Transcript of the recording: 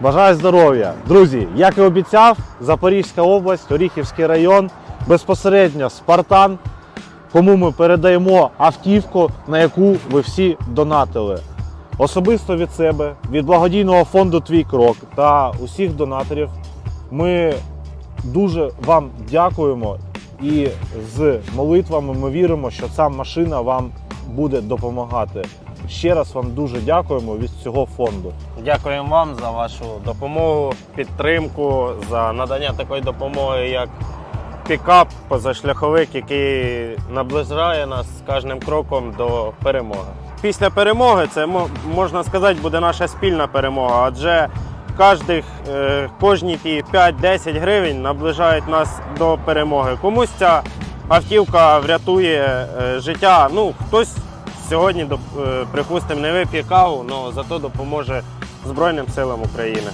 Бажаю здоров'я! Друзі, як і обіцяв, Запорізька область, Оріхівський район, безпосередньо Спартан, кому ми передаємо автівку, на яку ви всі донатили. Особисто від себе, від благодійного фонду Твій крок та усіх донаторів ми дуже вам дякуємо і з молитвами ми віримо, що ця машина вам буде допомагати. Ще раз вам дуже дякуємо від цього фонду. Дякуємо вам за вашу допомогу, підтримку, за надання такої допомоги, як пікап, позашляховик, який наближає нас з кожним кроком до перемоги. Після перемоги це можна сказати буде наша спільна перемога, адже кожних, е, кожні ті 5-10 гривень наближають нас до перемоги. Комусь ця автівка врятує е, життя. Ну, хтось сьогодні, е, припустимо, не вип'є каву, але зато допоможе Збройним силам України.